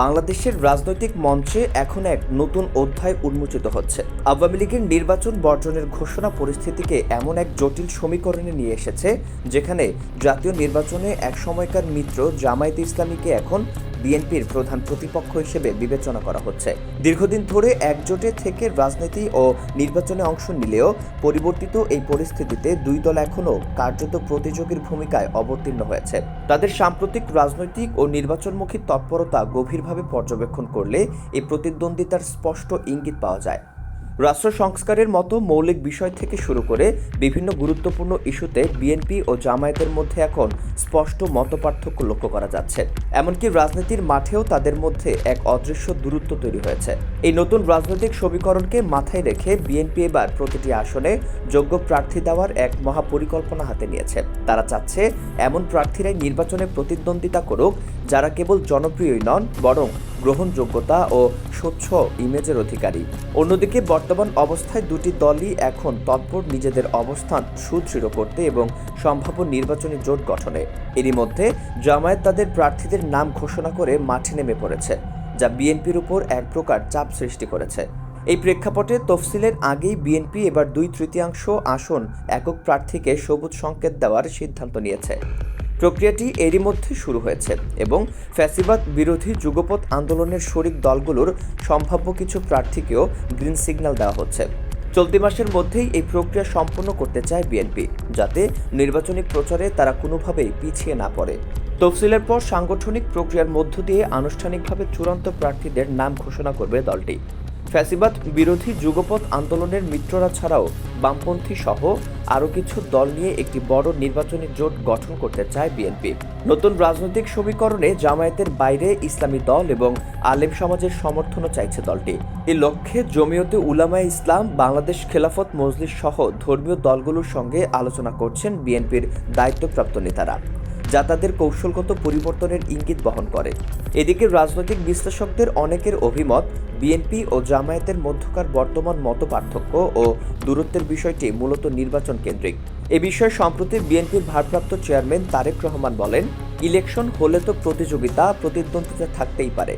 বাংলাদেশের রাজনৈতিক মঞ্চে এখন এক নতুন অধ্যায় উন্মোচিত হচ্ছে। আওয়ামী লীগের নির্বাচন বর্জনের ঘোষণা পরিস্থিতিকে এমন এক জটিল সমীকরণে নিয়ে এসেছে, যেখানে জাতীয় নির্বাচনে এক সময়কার মিত্র জামায়াত ইসলামীকে এখন বিএনপির প্রধান প্রতিপক্ষ হিসেবে বিবেচনা করা হচ্ছে। দীর্ঘদিন ধরে একজোটে থেকে রাজনীতি ও নির্বাচনে অংশ নিলেও পরিবর্তিত এই পরিস্থিতিতে দুই দল এখনও কার্যত প্রতিযোগীর ভূমিকায় অবতীর্ণ হয়েছে। তাদের সাম্প্রতিক রাজনৈতিক ও নির্বাচনমুখী তৎপরতা গভীরভাবে পর্যবেক্ষণ করলে এই প্রতিদ্বন্দ্বিতার স্পষ্ট ইঙ্গিত পাওয়া যায়। রাষ্ট্র সংস্কারের মতো মৌলিক বিষয় থেকে শুরু করে বিভিন্ন গুরুত্বপূর্ণ ইস্যুতে বিএনপি ও জামায়াতের মধ্যে এখন স্পষ্ট মতপার্থক্য লক্ষ্য করা যাচ্ছে। এমনকি রাজনীতির মাঠেও তাদের মধ্যে এক অদৃশ্য দূরত্ব তৈরি হয়েছে। এই নতুন রাজনৈতিক সমীকরণকে মাথায় রেখে বিএনপি এবার প্রতিটি আসনে যোগ্য প্রার্থী দেওয়ার এক মহাপরিকল্পনা হাতে নিয়েছে। তারা চাচ্ছে, এমন প্রার্থীরাই নির্বাচনে প্রতিদ্বন্দ্বিতা করুক, যারা কেবল জনপ্রিয়ই নন, বরং গ্রহণযোগ্যতা ও স্বচ্ছ ইমেজের অধিকারী। অন্যদিকে, বর্তমান অবস্থায় দুটি দলই এখন তৎপর নিজেদের অবস্থান সুদৃঢ় করতে এবং সম্ভাব্য নির্বাচনী জোট গঠনে। এরই মধ্যে, জামায়াত তাদের প্রার্থীদের নাম ঘোষণা করে মাঠে নেমে পড়েছে, যা বিএনপির উপর এক প্রকার চাপ সৃষ্টি করেছে। এই প্রেক্ষাপটে তফসিলের আগেই বিএনপি এবার দুই তৃতীয়াংশ আসন একক প্রার্থীকে সবুজ সংকেত দেওয়ার সিদ্ধান্ত নিয়েছে। প্রক্রিয়াটি এরই মধ্যে শুরু হয়েছে এবং ফ্যাসিবাদ বিরোধী যুগপৎ আন্দোলনের শরিক দলগুলোর সম্ভাব্য কিছু প্রার্থীকেও গ্রিন সিগন্যাল দেওয়া হচ্ছে। চলতি মাসের মধ্যেই এই প্রক্রিয়া সম্পন্ন করতে চায় বিএনপি, যাতে নির্বাচনী প্রচারে তারা কোনোভাবেই পিছিয়ে না পড়ে। তফসিলের পর সাংগঠনিক প্রক্রিয়ার মধ্য দিয়ে আনুষ্ঠানিকভাবে চূড়ান্ত প্রার্থীদের নাম ঘোষণা করবে দলটি। ফ্যাসিবাদ বিরোধী যুগপথ আন্দোলনের মিত্ররা ছাড়াও বামপন্থী সহ আরও কিছু দল নিয়ে একটি বড় নির্বাচনী জোট গঠন করতে চায় বিএনপি। নতুন রাজনৈতিক সমীকরণে জামায়াতের বাইরে ইসলামী দল এবং আলেম সমাজের সমর্থনও চাইছে দলটি। এই লক্ষ্যে জমিয়তে উলামায়ে ইসলাম, বাংলাদেশ খেলাফত মজলিস সহ ধর্মীয় দলগুলোর সঙ্গে আলোচনা করছেন বিএনপির দায়িত্বপ্রাপ্ত নেতারা। যা তাদের কৌশলগত পরিবর্তনের ইঙ্গিত বহন করে। এদিকে রাজনৈতিক বিশ্লেষকদের অনেকের অভিমত, বিএনপি ও জামায়াতের মধ্যকার বর্তমান মত পার্থক্য ও দূরত্বের বিষয়টি মূলত নির্বাচন কেন্দ্রিক। এ বিষয়ে সম্প্রতি বিএনপির ভারপ্রাপ্ত চেয়ারম্যান তারেক রহমান বলেন, ইলেকশন হলে তো প্রতিযোগিতা, প্রতিদ্বন্দ্বিতা থাকতেই পারে।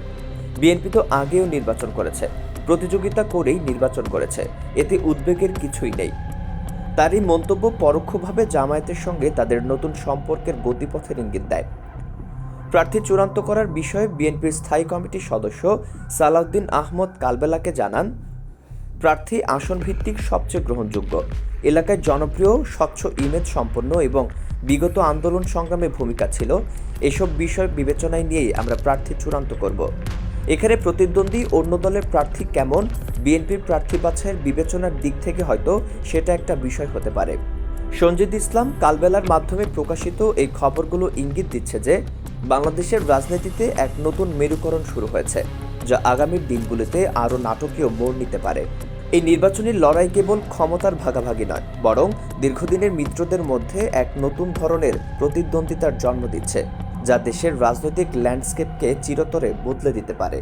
বিএনপি তো আগেও নির্বাচন করেছে, প্রতিযোগিতা করেই নির্বাচন করেছে, এতে উদ্বেগের কিছুই নেই। তারই মন্তব্য পরোক্ষভাবে জামায়াতের সঙ্গে তাদের নতুন সম্পর্কের গতিপথের ইঙ্গিত দেয়। প্রার্থী চূড়ান্ত করার বিষয়ে বিএনপির স্থায়ী কমিটির সদস্য সালাউদ্দিন আহমদ কালবেলাকে জানান, প্রার্থী আসন ভিত্তিক সবচেয়ে গ্রহণযোগ্য। এলাকায় জনপ্রিয়, স্বচ্ছ ইমেজ সম্পন্ন এবং বিগত আন্দোলন সংগ্রামে ভূমিকা ছিল। এসব বিষয় বিবেচনায় নিয়েই আমরা প্রার্থী চূড়ান্ত করব। এখানে প্রতিদ্বন্দ্বী অন্য দলের প্রার্থী কেমন? বিএনপির প্রার্থী বাছাইয়ের বিবেচনার দিক থেকে হয়তো সেটা একটা বিষয় হতে পারে। সঞ্জিদ ইসলাম কালবেলার মাধ্যমে প্রকাশিত এই খবরগুলো ইঙ্গিত দিচ্ছে যে, বাংলাদেশের রাজনীতিতে এক নতুন মেরুকরণ শুরু হয়েছে, যা আগামীর দিনগুলিতে আরও নাটকীয় মোড় নিতে পারে। এই নির্বাচনী লড়াই কেবল ক্ষমতার ভাগাভাগি নয়, বরং দীর্ঘদিনের মিত্রদের মধ্যে এক নতুন ধরনের প্রতিদ্বন্দ্বিতার জন্ম দিচ্ছে। যা দেশের রাজনৈতিক ল্যান্ডস্কেপকে চিরতরে বদলে দিতে পারে।